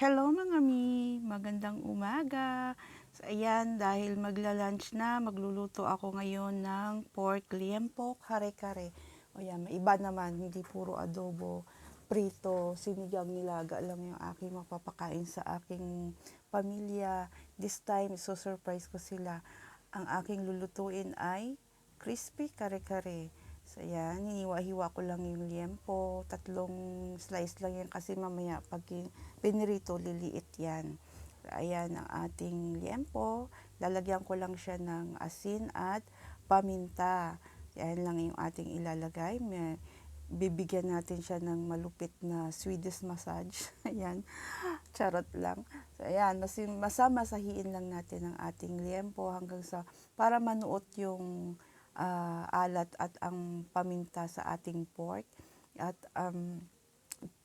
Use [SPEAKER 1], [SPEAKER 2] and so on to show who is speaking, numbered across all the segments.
[SPEAKER 1] Hello mga mi, magandang umaga. So ayan, dahil magla-lunch na, magluluto ako ngayon ng pork liempo kare-kare. O yan, iba naman, hindi puro adobo, prito, sinigang nilaga lang yung aking mapapakain sa aking pamilya. This time, so surprise ko sila. Ang aking lulutuin ay crispy kare-kare. So ayan, hiniwa-hiwa ko lang yung liempo. Tatlong slice lang yan kasi mamaya pag pinirito, liliit yan. Ayan ang ating liempo. Lalagyan ko lang siya ng asin at paminta. Ayan lang yung ating ilalagay. May, bibigyan natin siya ng malupit na Swedish massage. ayan, charot lang. So ayan, mas, masamasahiin lang natin ang ating liempo hanggang sa para manuot yung ah, alat at ang paminta sa ating pork at um,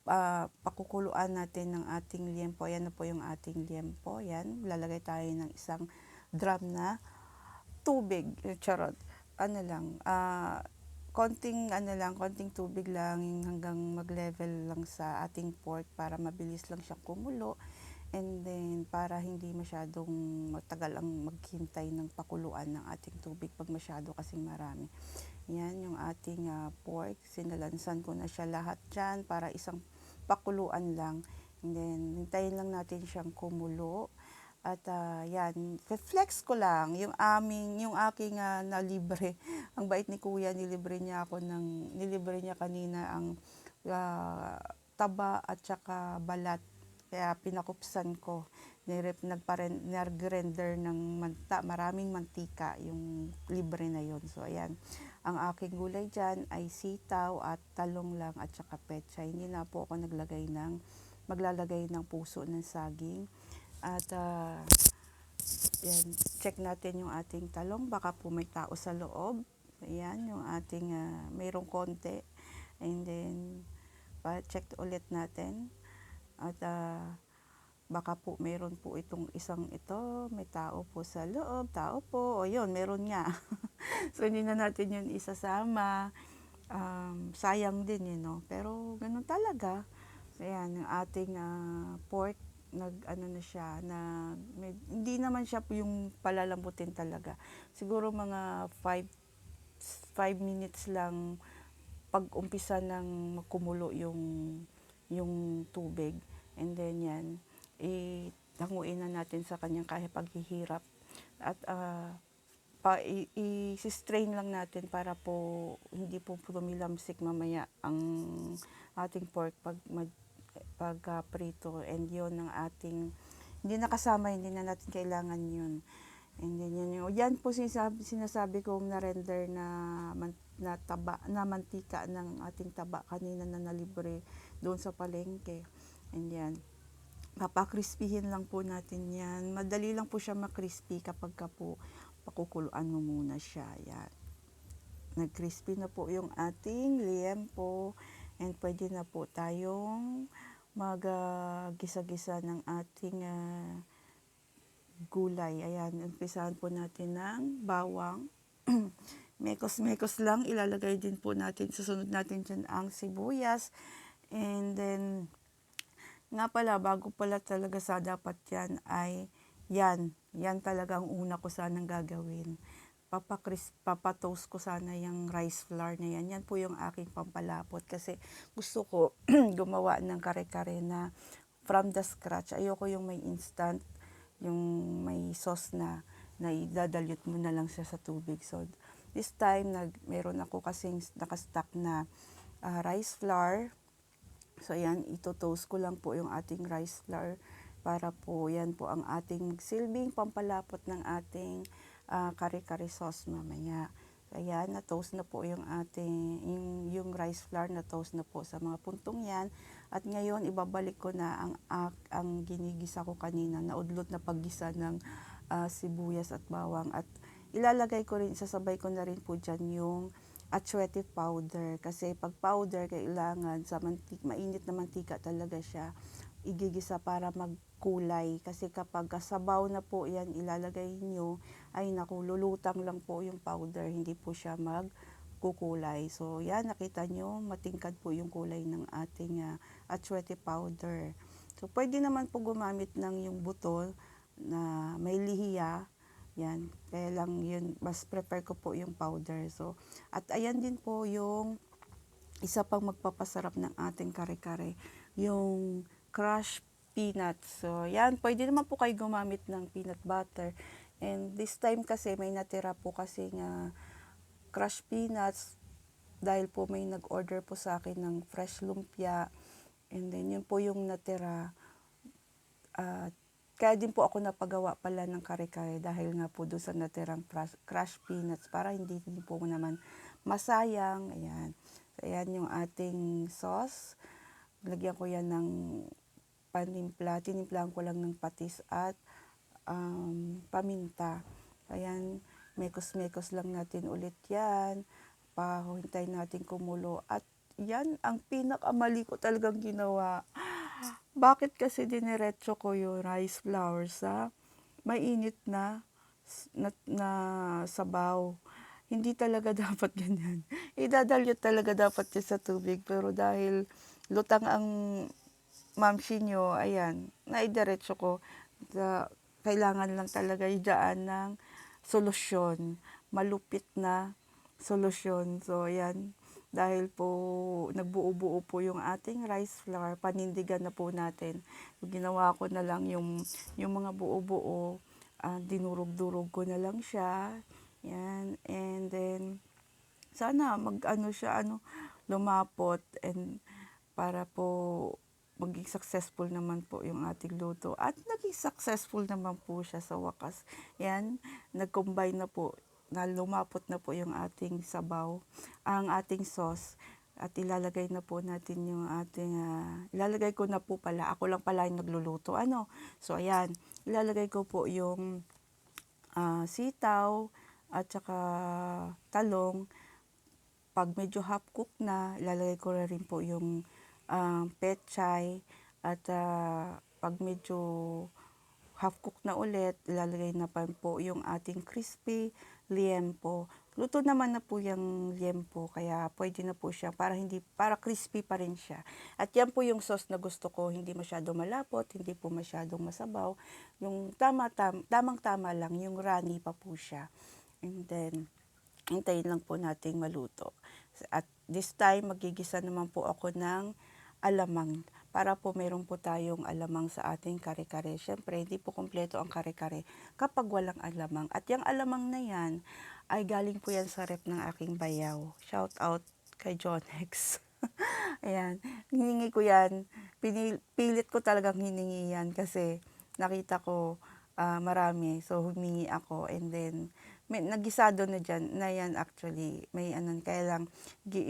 [SPEAKER 1] ah, pakukuluan natin ng ating liempo. Ayan na po yung ating liempo. Yan, lalagay tayo ng isang drum na tubig. Charot. Ano lang, ah, konting ano lang, konting tubig lang hanggang mag-level lang sa ating pork para mabilis lang siyang kumulo. And then, para hindi masyadong matagal ang maghintay ng pakuluan ng ating tubig pag masyado kasing marami. Yan yung ating ah, pork. Sinalansan ko na siya lahat dyan para isang pakuluan lang. And then, hintayin lang natin siyang kumulo. At ah, yan, flex ko lang yung aming, yung aking ah, nalibre. Ang bait ni Kuya, nilibre niya ako ng, nilibre niya kanina ang ah, taba at saka balat. Kaya pinakupsan ko. Nirep, nag-render ng manta, maraming mantika yung libre na yon So ayan, ang aking gulay dyan ay sitaw at talong lang at saka petsa. Hindi na po ako naglagay ng, maglalagay ng puso ng saging. At ah, yan, check natin yung ating talong. Baka po may tao sa loob. Ayan, yung ating, ah, mayroong konti. And then, pa-check ulit natin. At ah, baka po meron po itong isang ito, may tao po sa loob, tao po, o yun, meron nga. so, hindi na natin yun isasama. Um, sayang din yun, no? Pero, ganun talaga. So, yan, yung ating ah, pork, nag, ano na siya, na, med- hindi naman siya yung palalambutin talaga. Siguro mga 5 5 minutes lang pag umpisa ng kumulo yung yung tubig. And then yan, itanguin na natin sa kanyang kahit paghihirap. At ah, pa, i-strain lang natin para po hindi po tumilamsik mamaya ang ating pork pag mag, pag ah, prito and yun ang ating hindi nakasama, hindi na natin kailangan yun. And then yun yung, yan po sinasabi, sinasabi kong na-render na, man, na taba, na mantika ng ating taba kanina na nalibre doon sa palengke. And yan, papakrispihin lang po natin yan. Madali lang po siya makrispy kapag ka po pakukuluan mo muna siya. Yan. Nag-crispy na po yung ating liempo and pwede na po tayong mag-gisa-gisa ng ating ah, gulay. Ayan, umpisahan po natin ng bawang. Mekos-mekos lang, ilalagay din po natin, susunod natin dyan ang sibuyas. And then, nga pala, bago pala talaga sa dapat yan ay yan. Yan talaga ang una ko sanang gagawin. Papakris, papatoast ko sana yung rice flour na yan. Yan po yung aking pampalapot kasi gusto ko gumawa ng kare-kare na from the scratch. Ayoko yung may instant, yung may sauce na na idadalyot mo na lang siya sa tubig. So, this time, nag, meron ako kasing nakastock na ah, rice flour. So, ayan, ito-toast ko lang po yung ating rice flour para po yan po ang ating magsilbing pampalapot ng ating ah, kare-kare sauce mamaya. Ayan, na-toast na po yung ating, yung, yung rice flour na-toast na po sa mga puntong yan. At ngayon, ibabalik ko na ang, ang, ang ginigisa ko kanina, naudlot na paggisa ng ah, sibuyas at bawang. At ilalagay ko rin, sasabay ko na rin po dyan yung atsuete powder. Kasi pag powder, kailangan sa mantik, mainit na mantika talaga siya igigisa para magkulay. Kasi kapag sabaw na po yan ilalagay nyo, ay naku, lulutang lang po yung powder, hindi po siya magkukulay. So yan, nakita nyo, matingkad po yung kulay ng ating uh, atsuete powder. So, pwede naman po gumamit ng yung buto na may lihiya, yan. Kaya lang yun, mas prefer ko po yung powder. So, at ayan din po yung isa pang magpapasarap ng ating kare-kare, yung crushed peanuts. So, yan, pwede naman po kayo gumamit ng peanut butter. And this time kasi may natira po kasi nga crushed peanuts dahil po may nag-order po sa akin ng fresh lumpia. And then, yun po yung natira. At kaya din po ako napagawa pala ng kare-kare dahil nga po doon sa natirang crush, peanuts para hindi din po naman masayang. Ayan. So, ayan yung ating sauce. Lagyan ko yan ng panimpla. Tinimplahan ko lang ng patis at um, paminta. Ayan, mekos-mekos lang natin ulit yan. Pahintay natin kumulo. At yan ang pinakamali ko talagang ginawa. Bakit kasi diniretso ko yung rice flour sa mainit na, na, na sabaw? Hindi talaga dapat ganyan. Idadalyot talaga dapat yan sa tubig. Pero dahil lutang ang mamsi nyo, ayan, naidiretso ko. Sa, kailangan lang talaga idaan ng solusyon. Malupit na solusyon. So, ayan, dahil po nagbuo-buo po yung ating rice flour, panindigan na po natin. Ginawa ko na lang yung, yung mga buo-buo, ah, dinurog-durog ko na lang siya. Yan, and then, sana mag-ano siya, ano, lumapot and para po maging successful naman po yung ating luto. At naging successful naman po siya sa wakas. Yan, nag-combine na po na lumapot na po yung ating sabaw, ang ating sauce. At ilalagay na po natin yung ating, ah, ilalagay ko na po pala, ako lang pala yung nagluluto. Ano? So, ayan, ilalagay ko po yung ah, sitaw at saka talong. Pag medyo half cook na, ilalagay ko na rin po yung ah, pechay. At ah, pag medyo half cook na ulit, ilalagay na pa po yung ating crispy liempo. Luto naman na po yung liempo, kaya pwede na po siya para hindi para crispy pa rin siya. At yan po yung sauce na gusto ko, hindi masyado malapot, hindi po masyadong masabaw. Yung tama, tam, tamang tama lang, yung runny pa po siya. And then, hintayin lang po nating maluto. At this time, magigisa naman po ako ng alamang para po meron po tayong alamang sa ating kare-kare. Siyempre, hindi po kompleto ang kare-kare kapag walang alamang. At yung alamang na yan, ay galing po yan sa rep ng aking bayaw. Shout out kay John X. Ayan, hiningi ko yan. Pinil, pilit ko talagang hiningi yan kasi nakita ko ah, marami. So, humingi ako and then may nagisado na dyan, na yan actually, may anon, kaya lang, gi,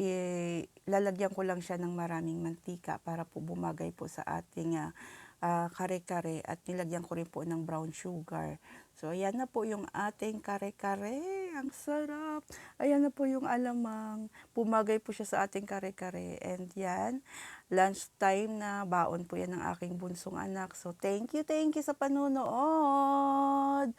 [SPEAKER 1] lalagyan ko lang siya ng maraming mantika para po bumagay po sa ating ah, ah, kare-kare at nilagyan ko rin po ng brown sugar. So, ayan na po yung ating kare-kare. Ang sarap. Ayan na po yung alamang. Pumagay po siya sa ating kare-kare. And yan, lunch time na baon po yan ng aking bunsong anak. So, thank you, thank you sa panunood.